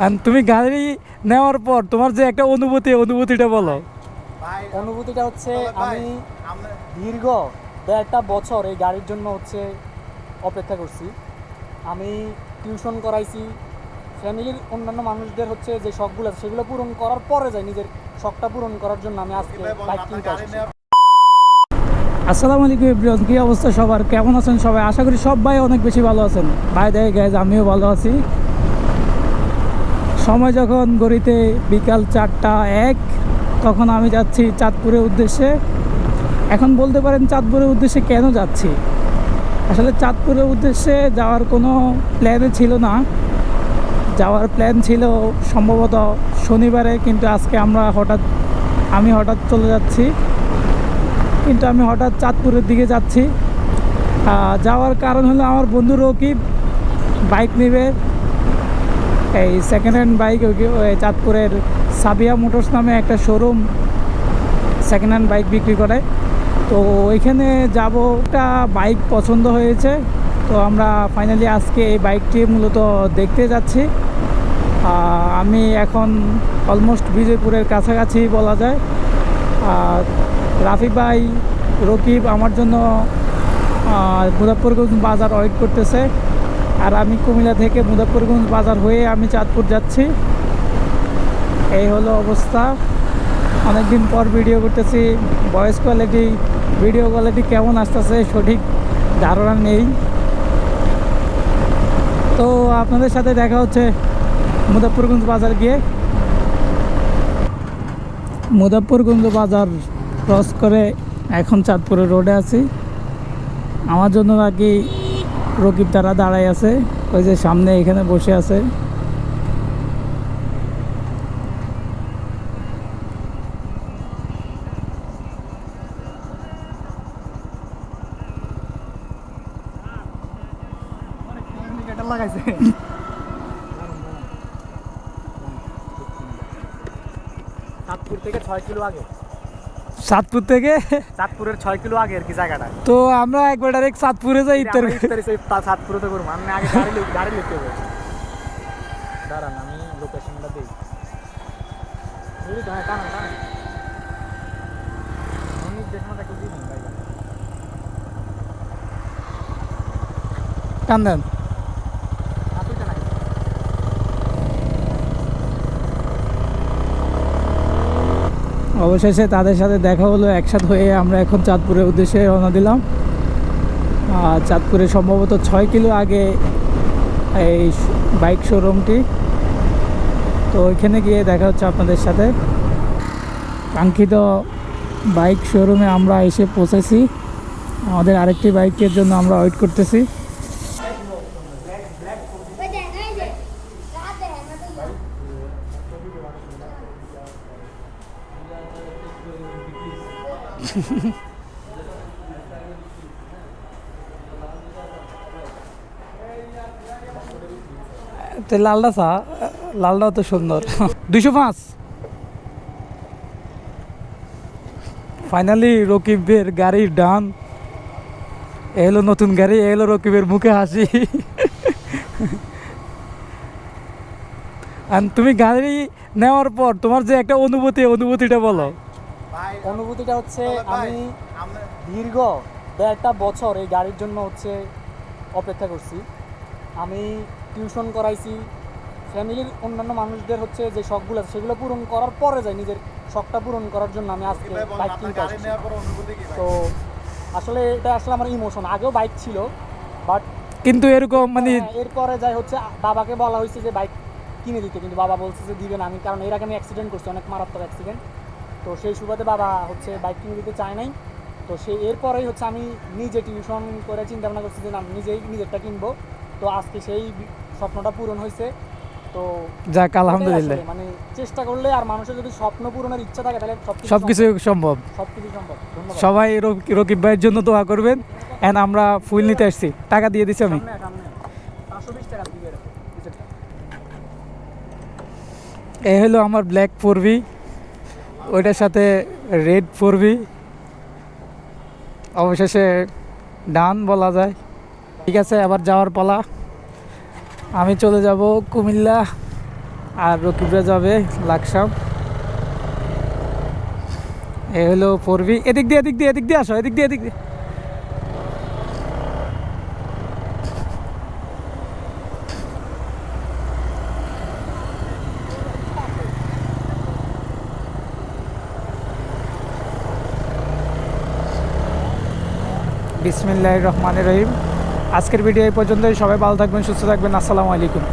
আর তুমি গাড়ি নেওয়ার পর তোমার যে একটা অনুভূতি অনুভূতিটা বলো। অনুভূতিটা হচ্ছে আমি দীর্ঘ দেড়টা বছর এই গাড়ির জন্য হচ্ছে অপেক্ষা করছি। আমি টিউশন করাইছি। ফ্যামিলির অন্যান্য মানুষদের হচ্ছে যে শখগুলো আছে সেগুলো পূরণ করার পরে যায় নিজের শখটা পূরণ করার জন্য আমি আজকে বাইক কিনতে আসছি। আসসালামু আলাইকুম এভরিওয়ান কী অবস্থা সবার? কেমন আছেন সবাই? আশা করি সব ভাই অনেক বেশি ভালো আছেন। ভাই দেয় গ্যাস আমিও ভালো আছি। সময় যখন গড়িতে বিকাল চারটা এক, তখন আমি যাচ্ছি চাঁদপুরের উদ্দেশ্যে। এখন বলতে পারেন চাঁদপুরের উদ্দেশ্যে কেন যাচ্ছি? আসলে চাঁদপুরের উদ্দেশ্যে যাওয়ার কোনো প্ল্যানে ছিল না। যাওয়ার প্ল্যান ছিল সম্ভবত শনিবারে, কিন্তু আজকে আমরা হঠাৎ, আমি হঠাৎ চলে যাচ্ছি। কিন্তু আমি হঠাৎ চাঁদপুরের দিকে যাচ্ছি। যাওয়ার কারণ হলো আমার বন্ধু রকিব বাইক নেবে। এই সেকেন্ড হ্যান্ড বাইক চাঁদপুরের সাবিয়া মোটরস নামে একটা শোরুম সেকেন্ড হ্যান্ড বাইক বিক্রি করে। তো ওইখানে যাব একটা বাইক পছন্দ হয়েছে। তো আমরা ফাইনালি আজকে এই বাইকটি মূলত দেখতে যাচ্ছি। আমি এখন অলমোস্ট বিজয়পুরের কাছাকাছি বলা যায়। আর রাফি ভাই, রকিব আমার জন্য মুজাফরগঞ্জ বাজার ওয়েট করতেছে। আর আমি কুমিল্লা থেকে মুজাফরগঞ্জ বাজার হয়ে আমি চাঁদপুর যাচ্ছি। এই হলো অবস্থা। অনেকদিন পর ভিডিও করতেছি। ভয়েস কোয়ালিটি ভিডিও কোয়ালিটি কেমন আসতেছে সঠিক ধারণা নেই। তো আপনাদের সাথে দেখা হচ্ছে মুজাফরগঞ্জ বাজার গিয়ে। মুজাফরগঞ্জ বাজার ক্রস করে এখন চাঁদপুরের রোডে আছি। আমার জন্য নাকি রকিব তারা দাঁড়াই আছে। ওই যে সামনে এখানে বসে আছে। থেকে ছয় কিলো আগে। চাঁদপুর থেকে? চাঁদপুরের ছয় কিলো আগে আর কি জায়গাটা। তো আমরা একবার ডাইরেক্ট চাঁদপুরে যাই ইফতারি সেই তা- চাঁদপুরে তো করব। মানে আগে গাড়ি লিখ- গাড়ি লিখতে হবে দাঁড়ান আমি লোকেশনটা দিই। বুঝলি অবশেষে তাদের সাথে দেখা হলো, একসাথে হয়ে আমরা এখন চাঁদপুরের উদ্দেশ্যে রওনা দিলাম। আর চাঁদপুরে সম্ভবত ছয় কিলো আগে এই বাইক শোরুমটি। তো ওইখানে গিয়ে দেখা হচ্ছে আপনাদের সাথে। কাঙ্ক্ষিত বাইক শোরুমে আমরা এসে পৌঁছেছি। আমাদের আরেকটি বাইকের জন্য আমরা ওয়েট করতেছি। তো লালটা চা তো সুন্দর। দুশো পাঁচ। ফাইনালি রকিবের গাড়ির ডান। এলো নতুন গাড়ি এলো রকিবের মুখে হাসি। আর তুমি গাড়ি নেওয়ার পর তোমার যে একটা অনুভূতি, অনুভূতিটা বলো। অনুভূতিটা হচ্ছে আমি দীর্ঘ দেড়টা বছর এই গাড়ির জন্য হচ্ছে অপেক্ষা করছি। আমি টিউশন করাইছি ফ্যামিলির অন্যান্য মানুষদের হচ্ছে যে শখগুলো আছে সেগুলো পূরণ করার পরে যায় নিজের শখটা পূরণ করার জন্য আমি আজকে বাইক কিনতে আসছি। তো আসলে এটা আসলে আমার ইমোশন আগেও বাইক ছিল বাট কিন্তু এরকম মানে এরপরে যাই হচ্ছে বাবাকে বলা হয়েছে যে বাইক কিনে দিতে কিন্তু বাবা বলছে যে দিবে না আমি কারণ এর আগে আমি অ্যাক্সিডেন্ট করছি অনেক মারাত্মক অ্যাক্সিডেন্ট তো সেই সুবাদে বাবা হচ্ছে বাইক কিনে দিতে চায় নাই। তো সে এরপরেই হচ্ছে আমি নিজে টিউশন করে চিন্তা ভাবনা করছি যে না আমি নিজেই নিজেরটা কিনবো। তো আজকে সেই স্বপ্নটা পূরণ হয়েছে। তো যাক আলহামদুলিল্লাহ। মানে চেষ্টা করলে আর মানুষের যদি স্বপ্ন পূরণের ইচ্ছা থাকে তাহলে সব কিছু সম্ভব। সব কিছু সম্ভব। সবাই রকি- রকিব ভাইয়ের জন্য দোয়া করবেন। অ্যান্ড আমরা ফুল নিতে আসছি। টাকা দিয়ে দিচ্ছি আমি। এই হলো আমার ব্ল্যাক ফোরবি ওইটার সাথে রেড পড়বি অবশেষে ডান বলা যায়। ঠিক আছে আবার যাওয়ার পালা। আমি চলে যাব কুমিল্লা, আর রকিবরা যাবে লাকসাম। এ হলো পড়বি এদিক দিয়ে এদিক দিয়ে এদিক দিয়ে আসো, এদিক দিয়ে এদিক দিয়ে। বিসমিল্লাহ রহমানের রহিম। আজকের ভিডিও এই পর্যন্তই। সবাই ভালো থাকবেন সুস্থ থাকবেন। আসসালামু আলাইকুম।